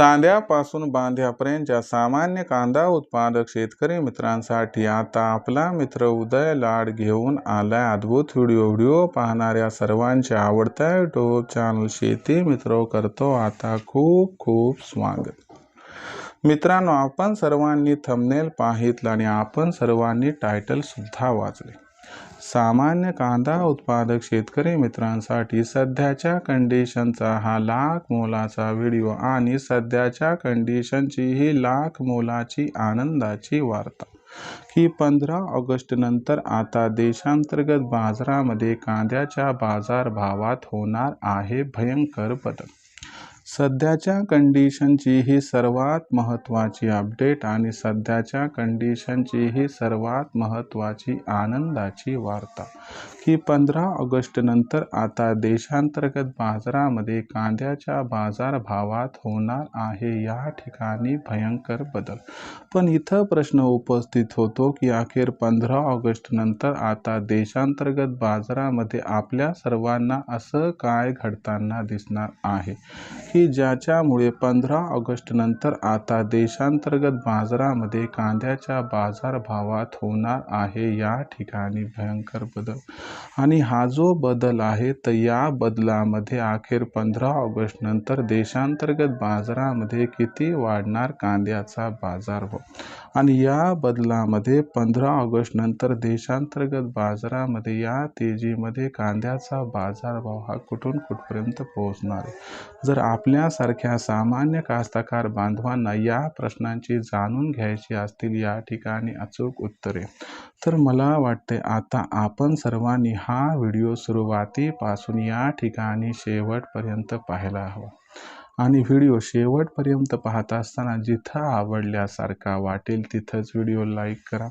चांद्यापासून बांध्यापर्यंतच्या सामान्य कांदा उत्पादक शेतकरी मित्रांसाठी आता आपला मित्र उदय लाड घेऊन आलाय. अद्भुत व्हिडिओ व्हिडिओ पाहणाऱ्या सर्वांच्या आवडत्या यूट्यूब चॅनल शेती मित्र करतो आता खूप खूप स्वागत. मित्रांनो आपण सर्वांनी थंबनेल पाहितलं आणि आपण सर्वांनी टायटल सुद्धा वाचले. सामान्य कांदा उत्पादक शेतकरी मित्रांसाठी सध्याच्या कंडिशनचा हा लाख मोलाचा व्हिडिओ आणि सध्याच्या कंडिशनची ही लाख मोलाची आनंदाची वार्ता. की पंधरा ऑगस्ट नंतर आता देशांतर्गत बाजारामध्ये कांद्याच्या बाजारभावात होणार आहे भयंकर बदल. सध्याच्या कंडिशनची ही सर्वात महत्त्वाची अपडेट आणि सध्याच्या कंडिशनची ही सर्वात महत्त्वाची आनंदाची वार्ता. की पंधरा ऑगस्टनंतर आता देशांतर्गत बाजारामध्ये कांद्याच्या बाजारभावात होणार आहे या ठिकाणी भयंकर बदल. पण इथं प्रश्न उपस्थित होतो की अखेर पंधरा ऑगस्टनंतर आता देशांतर्गत बाजारामध्ये आपल्या सर्वांना असं काय घडताना दिसणार आहे? की ज्याच्यामुळे पंधरा ऑगस्टनंतर आता देशांतर्गत बाजारामध्ये कांद्याच्या बाजारभावात होणार आहे. या ठिकाणी भयंकर बदल. आणि हा जो बदल आहे तर या बदलामध्ये अखेर पंधरा ऑगस्टनंतर देशांतर्गत बाजारामध्ये किती वाढणार कांद्याचा बाजारभाव? आणि या बदलामध्ये पंधरा ऑगस्टनंतर देशांतर्गत बाजारामध्ये या तेजीमध्ये कांद्याचा बाजारभाव हा कुठून कुठपर्यंत पोहोचणार आहे? जर आपल्यासारख्या सामान्य कास्तकार बांधवांना या प्रश्नांची जाणून घ्यायची असतील या ठिकाणी अचूक उत्तरे. तर मला वाटते आता आपण सर्वांनी हा व्हिडिओ सुरुवातीपासून या ठिकाणी शेवटपर्यंत पाहायला हवा. आणि व्हिडिओ शेवटपर्यंत पाहत असताना जिथं आवडल्यासारखा वाटेल तिथंच व्हिडिओ लाईक करा.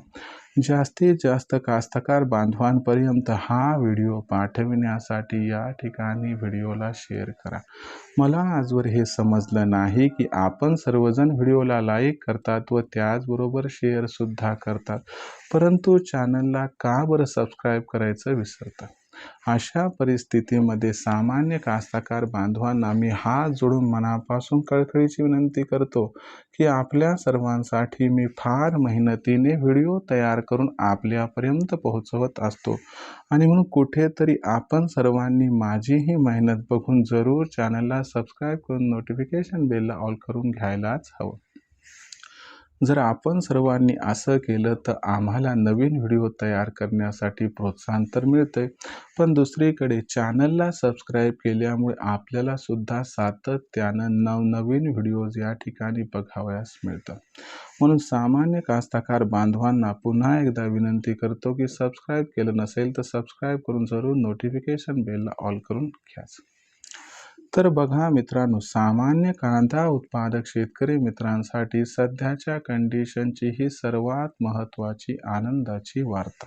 जास्तीत जास्त कास्तकार बांधवांपर्यंत हा व्हिडिओ पाठविण्यासाठी या ठिकाणी व्हिडिओला शेअर करा. मला आजवर हे समजलं नाही की आपण सर्वजण व्हिडिओला लाईक करतात व त्याचबरोबर शेअरसुद्धा करतात परंतु चॅनलला का बरं सबस्क्राईब करायचं विसरतात अशा परिस्थितीमध्ये सामान्य कास्तकार बांधवांना मी हात जोडून मनापासून कळकळीची विनंती करतो की आपल्या सर्वांसाठी मी फार मेहनतीने व्हिडिओ तयार करून आपल्यापर्यंत पोहोचवत असतो. आणि म्हणून कुठेतरी आपण सर्वांनी माझी ही मेहनत बघून जरूर चॅनलला सबस्क्राईब करून नोटिफिकेशन बेलला ऑल करून घ्यायलाच हवं. जर आपण सर्वांनी असं केलं तर आम्हाला नवीन व्हिडिओ तयार करण्यासाठी प्रोत्साहन तर मिळतंय. पण दुसरीकडे चॅनलला सबस्क्राईब केल्यामुळे आपल्याला सुद्धा सातत्यानं नवनवीन व्हिडिओज या ठिकाणी बघावयास मिळतात म्हणून सामान्य कास्ताकार बांधवांना पुन्हा एकदा विनंती करतो की सबस्क्राईब केलं नसेल तर सबस्क्राईब करून जरूर नोटिफिकेशन बेलला ऑल करून घ्याच. तर बघा मित्रांनो सामान्य कांदा उत्पादक शेतकरी मित्रांसाठी सध्याच्या कंडिशनची ही सर्वात महत्त्वाची आनंदाची वार्ता.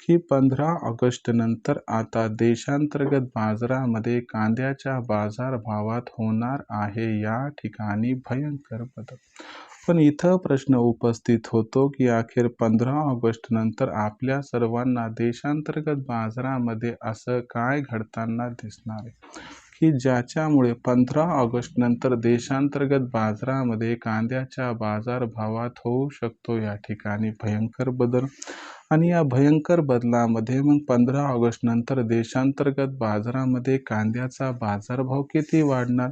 की पंधरा ऑगस्ट नंतर आता देशांतर्गत बाजारामध्ये कांद्याच्या बाजारभावात होणार आहे या ठिकाणी भयंकर बदल. पण इथं प्रश्न उपस्थित होतो की अखेर पंधरा ऑगस्ट नंतर आपल्या सर्वांना देशांतर्गत बाजारामध्ये असं काय घडताना दिसणार आहे? की ज्याच्यामुळे पंधरा ऑगस्ट नंतर देशांतर्गत बाजारामध्ये कांद्याच्या बाजारभावात होऊ शकतो. या ठिकाणी भयंकर बदल आणि या भयंकर बदलामध्ये मग पंधरा ऑगस्ट नंतर देशांतर्गत बाजारामध्ये कांद्याचा बाजारभाव किती वाढणार?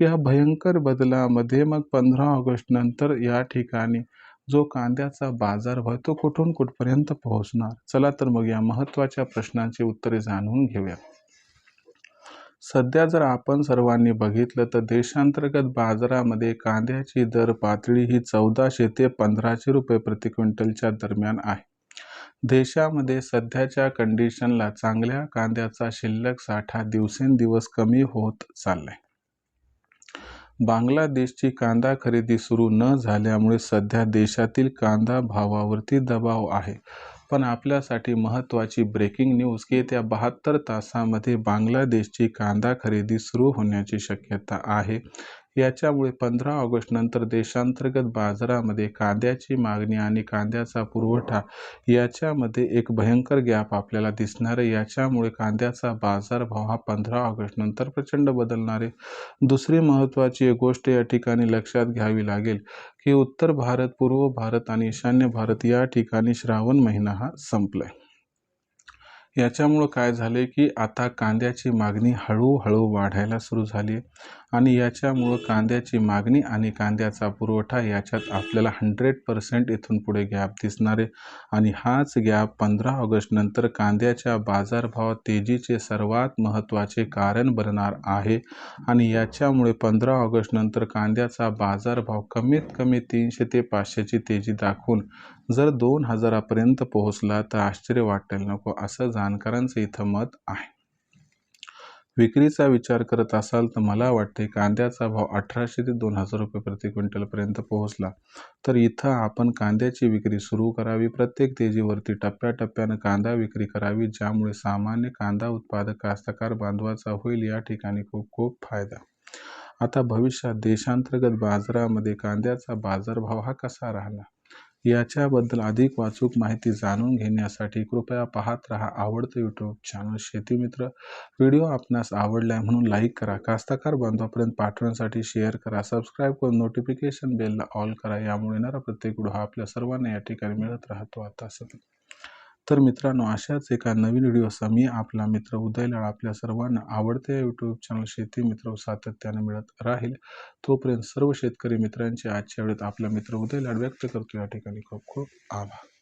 या भयंकर बदलामध्ये मग पंधरा ऑगस्ट नंतर या ठिकाणी जो कांद्याचा बाजारभाव तो कुठून कुठपर्यंत पोहोचणार? चला तर मग या महत्त्वाच्या प्रश्नांची उत्तरे जाणून घेऊया. सध्या जर आपण सर्वांनी बघितलं तर देशांतर्गत बाजारामध्ये कांद्याची दर पातळी ही चौदाशे ते पंधराशे रुपये प्रति क्विंटलच्या दरम्यान आहे. देशामध्ये सध्याच्या कंडिशनला चांगल्या कांद्याचा शिल्लक साठा दिवसेंदिवस कमी होत चाललाय. बांगलादेशची कांदा खरेदी सुरू न झाल्यामुळे सध्या देशातील कांदा भावावरती दबाव आहे. पण आपल्यासाठी महत्त्वाची ब्रेकिंग न्यूज की येत्या बहात्तर तासामध्ये बांगलादेशची कांदा खरेदी सुरू होण्याची शक्यता आहे. याच्यामुळे पंधरा ऑगस्ट नंतर देशांतर्गत बाजारामध्ये कांद्याची मागणी आणि कांद्याचा पुरवठा याच्यामध्ये एक भयंकर गॅप आपल्याला दिसणार आहे. याच्यामुळे कांद्याचा बाजारभाव हा पंधरा ऑगस्ट नंतर प्रचंड बदलणार आहे. दुसरी महत्त्वाची एक गोष्ट या ठिकाणी लक्षात घ्यावी लागेल की उत्तर भारत पूर्व भारत आणि ईशान्य भारत या ठिकाणी श्रावण महिना हा संपलाय. याच्यामुळं काय झाले की आता कांद्याची मागणी हळूहळू वाढायला सुरू झाली आहे आणि याच्यामुळं कांद्याची मागणी आणि कांद्याचा पुरवठा याच्यात आपल्याला हंड्रेड पर्सेंट इथून पुढे गॅप दिसणार आहे. आणि हाच गॅप पंधरा ऑगस्टनंतर कांद्याच्या बाजारभाव तेजीचे सर्वात महत्त्वाचे कारण बनणार आहे. आणि याच्यामुळे पंधरा ऑगस्टनंतर कांद्याचा बाजारभाव कमीत कमी तीनशे ते पाचशेची तेजी दाखवून जर दोन हजारापर्यंत पोहोचला तर आश्चर्य वाटायला नको असं जाणकारांचं इथं मत आहे. विक्रीचा विचार करत असाल तर मला वाटते कांद्याचा भाव अठराशे ते दोन हजार रुपये प्रति क्विंटलपर्यंत पोहोचला. तर इथं आपण कांद्याची विक्री सुरू करावी प्रत्येक तेजीवरती टप्प्याटप्प्यानं कांदा विक्री करावी ज्यामुळे सामान्य कांदा उत्पादक कास्तकार बांधवाचा होईल या ठिकाणी खूप खूप फायदा. आता भविष्यात देशांतर्गत बाजारामध्ये कांद्याचा बाजारभाव हा कसा राहणार? याच्याबद्दल अधिक वाचूक माहिती जाणून घेण्यासाठी कृपया पाहत रहा आवडतं यूट्यूब चॅनल शेतीमित्र व्हिडिओ आपणास आवडला म्हणून लाईक करा. कास्तकार बांधवापर्यंत पाठवण्यासाठी शेअर करा. सबस्क्राईब करून नोटिफिकेशन बेलला ऑल करा. यामुळे येणारा प्रत्येक व्हिडिओ हा आपल्या सर्वांना या ठिकाणी मिळत राहतो. आता सध्या तर मित्रांनो अशाच एका नवीन व्हिडिओचा मी आपला मित्र उदयला आपल्या सर्वांना आवडते यूट्यूब चॅनल शेती मित्र सातत्याने मिळत राहील. तोपर्यंत सर्व शेतकरी मित्रांचे आजच्या वेळेत आपला मित्र उदयला व्यक्त करतो. या ठिकाणी खूप खूप आभार.